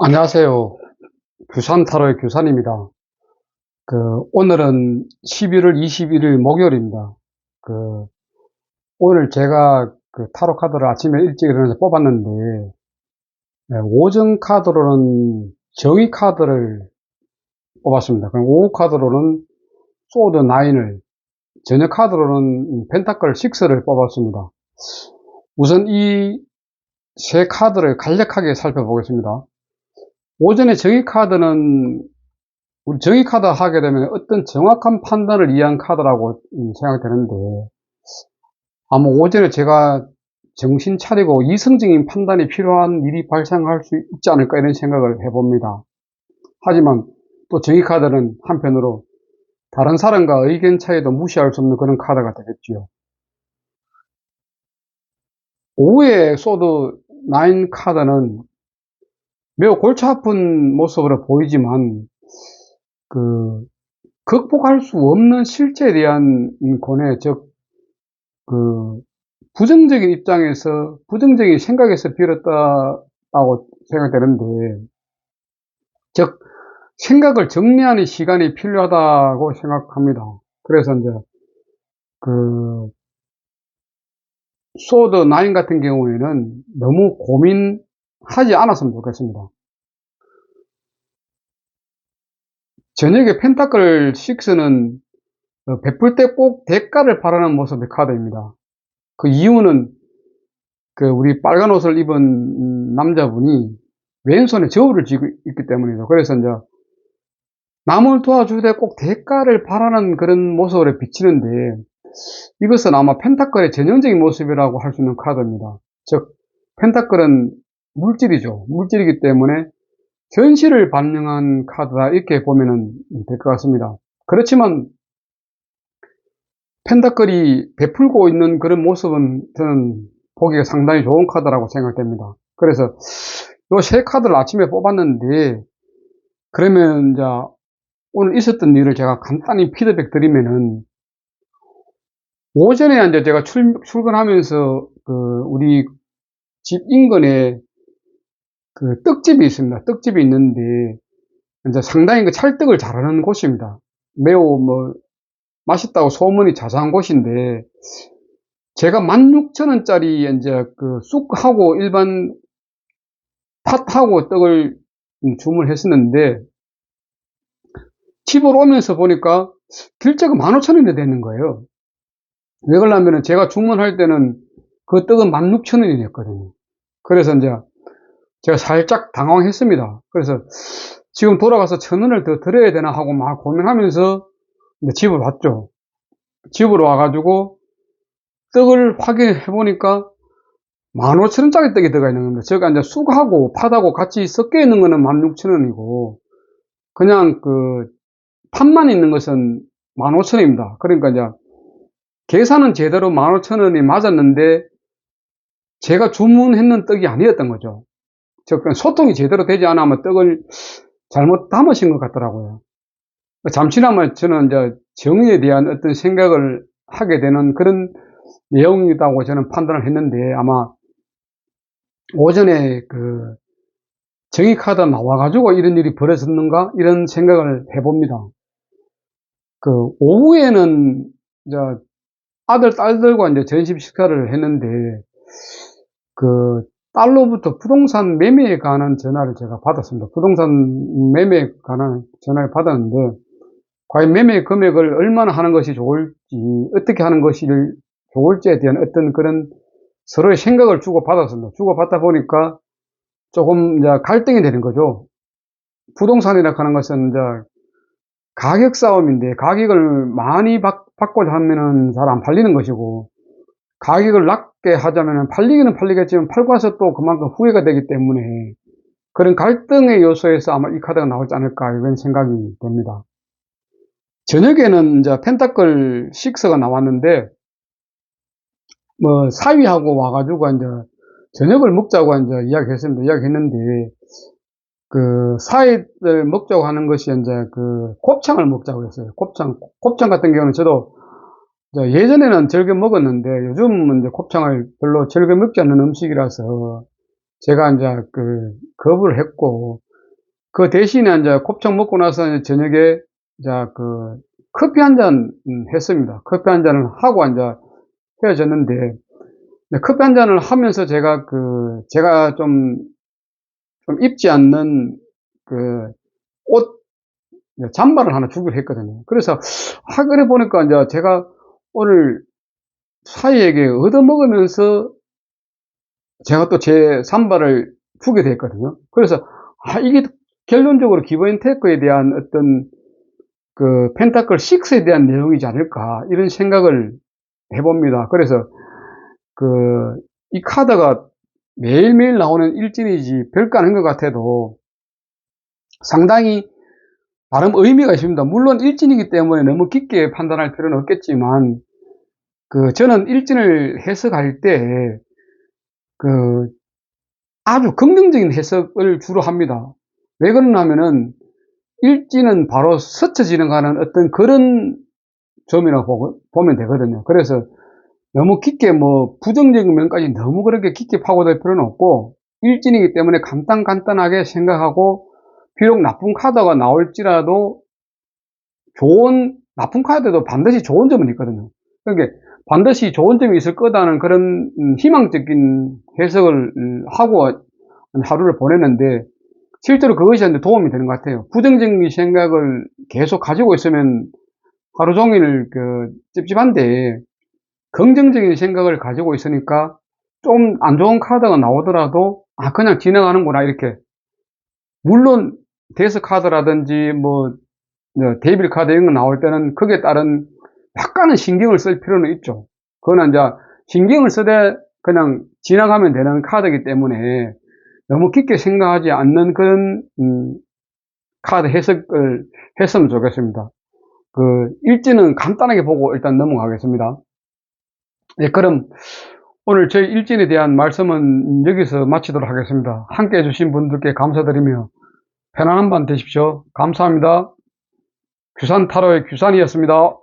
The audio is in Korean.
안녕하세요. 규산 타로의 규산입니다. 그, 오늘은 11월 21일 목요일입니다. 그, 오늘 제가 그 타로 카드를 아침에 일찍 일어나서 뽑았는데, 네, 오전 카드로는 정의 카드를 뽑았습니다. 그럼 오후 카드로는 소드 9을, 저녁 카드로는 펜타클 6를 뽑았습니다. 우선 이 세 카드를 간략하게 살펴보겠습니다. 오전에 정의 카드는 우리 정의 카드 하게 되면 어떤 정확한 판단을 위한 카드라고 생각이 되는데 아마 오전에 제가 정신 차리고 이성적인 판단이 필요한 일이 발생할 수 있지 않을까 이런 생각을 해봅니다. 하지만 또 정의 카드는 한편으로 다른 사람과 의견 차이도 무시할 수 없는 그런 카드가 되겠지요. 오후에 소드 9 카드는 매우 골치 아픈 모습으로 보이지만 그 극복할 수 없는 실체에 대한 고뇌 즉 그 부정적인 입장에서 부정적인 생각에서 비롯다고 생각되는데 즉 생각을 정리하는 시간이 필요하다고 생각합니다. 그래서 이제 그 소드 9 같은 경우에는 너무 고민 하지 않았으면 좋겠습니다. 저녁에 펜타클 6는 어, 베풀 때 꼭 대가를 바라는 모습의 카드입니다. 그 이유는 그 우리 빨간 옷을 입은 남자분이 왼손에 저울을 쥐고 있기 때문이죠. 그래서 이제 남을 도와줄 때꼭 대가를 바라는 그런 모습을 비치는데 이것은 아마 펜타클의 전형적인 모습이라고 할 수 있는 카드입니다. 즉 펜타클은 물질이죠. 물질이기 때문에 현실을 반영한 카드다 이렇게 보면 될 것 같습니다. 그렇지만 펜타클이 베풀고 있는 그런 모습은 저는 보기가 상당히 좋은 카드라고 생각됩니다. 그래서 요세 카드를 아침에 뽑았는데 그러면 이제 오늘 있었던 일을 제가 간단히 피드백 드리면은 오전에 이제 제가 출, 출근하면서 그 우리 집 인근에 그 떡집이 있습니다. 떡집이 있는데 이제 상당히 그 찰떡을 잘하는 곳입니다. 매우 뭐 맛있다고 소문이 자자한 곳인데 제가 16,000원짜리 이제 그 쑥하고 일반 팥하고 떡을 주문했었는데 집으로 오면서 보니까 결제가 15,000원이 되는 거예요. 왜 그러냐면 제가 주문할 때는 그 떡은 16,000원이었거든요. 그래서 이제 제가 살짝 당황했습니다. 그래서 지금 돌아가서 천 원을 더 드려야 되나 하고 막 고민하면서 집을 왔죠. 집으로 와가지고 떡을 확인해 보니까 15,000원짜리 떡이 들어가 있는 겁니다. 제가 이제 쑥하고 팥하고 같이 섞여 있는 거는 16,000원이고 그냥 그 팥만 있는 것은 15,000원입니다. 그러니까 이제 계산은 제대로 15,000원이 맞았는데 제가 주문했는 떡이 아니었던 거죠. 즉 소통이 제대로 되지 않으면 떡을 잘못 담으신 것 같더라고요. 잠시나마 저는 이제 정의에 대한 어떤 생각을 하게 되는 그런 내용이라고 저는 판단을 했는데 아마 오전에 그 정의 카드 나와가지고 이런 일이 벌어졌는가 이런 생각을 해봅니다. 그 오후에는 이제 아들 딸들과 이제 전심 식사를 했는데 그 딸로부터 부동산 매매에 관한 전화를 제가 받았습니다. 부동산 매매에 관한 전화를 받았는데 과연 매매 금액을 얼마나 하는 것이 좋을지 어떻게 하는 것이 좋을지에 대한 어떤 그런 서로의 생각을 주고 받았습니다. 주고 받다 보니까 조금 이제 갈등이 되는 거죠. 부동산이라 하는 것은 이제 가격 싸움인데 가격을 많이 받, 받고자 하면은 잘 안 팔리는 것이고 가격을 낮게 하자면 팔리기는 팔리겠지만 팔고 나서 또 그만큼 후회가 되기 때문에 그런 갈등의 요소에서 아마 이 카드가 나오지 않을까 이런 생각이 됩니다. 저녁에는 이제 펜타클 6가 나왔는데 뭐 사위하고 와가지고 이제 저녁을 먹자고 이제 이야기했습니다. 이야기했는데 그 사위들 먹자고 하는 것이 이제 그 곱창을 먹자고 했어요. 곱창 곱창 같은 경우는 저도 예전에는 즐겨 먹었는데 요즘은 이제 곱창을 별로 즐겨 먹지 않는 음식이라서 제가 이제 그 거부를 했고 그 대신에 이제 곱창 먹고 나서 이제 저녁에 자, 그 커피 한 잔 했습니다. 커피 한 잔을 하고 이제 헤어졌는데 네, 커피 한 잔을 하면서 제가 그 제가 좀, 좀 입지 않는 그 옷 잠바를 하나 주기로 했거든요. 그래서 하 그래 보니까 이제 제가 오늘 사이에게 얻어먹으면서 제가 또제 삼바를 주게 됐거든요. 그래서 아 이게 결론적으로 기본 테크에 대한 어떤 그 펜타클 6에 대한 내용이지 않을까 이런 생각을 해봅니다. 그래서 그 이 카드가 매일매일 나오는 일진이지 별거 아닌 것 같아도 상당히 나름 의미가 있습니다. 물론 일진이기 때문에 너무 깊게 판단할 필요는 없겠지만 그 저는 일진을 해석할 때 그 아주 긍정적인 해석을 주로 합니다. 왜 그러냐면은 일진은 바로 스쳐 지나가는 어떤 그런 점이라고 보면 되거든요. 그래서 너무 깊게 뭐 부정적인 면까지 너무 그렇게 깊게 파고들 필요는 없고 일진이기 때문에 간단간단하게 생각하고 비록 나쁜 카드가 나올지라도 좋은 나쁜 카드도 반드시 좋은 점은 있거든요. 그러니까 반드시 좋은 점이 있을 거다는 그런 음, 희망적인 해석을 음, 하고 하루를 보냈는데 실제로 그것이 도움이 되는 것 같아요. 부정적인 생각을 계속 가지고 있으면 하루 종일 그 찝찝한데 긍정적인 생각을 가지고 있으니까 좀 안 좋은 카드가 나오더라도 아 그냥 지나가는구나 이렇게 물론 데스 카드라든지 뭐 데이빌 카드 이런 거 나올 때는 거기에 따른 약간은 신경을 쓸 필요는 있죠. 그거는 이제 신경을 쓰되 그냥 지나가면 되는 카드이기 때문에 너무 깊게 생각하지 않는 그런 음, 카드 해석을 했으면 좋겠습니다. 그 일지는 간단하게 보고 일단 넘어가겠습니다. 네, 그럼 오늘 저희 일진에 대한 말씀은 여기서 마치도록 하겠습니다. 함께 해주신 분들께 감사드리며 편안한 밤 되십시오. 감사합니다. 규산 타로의 규산이었습니다.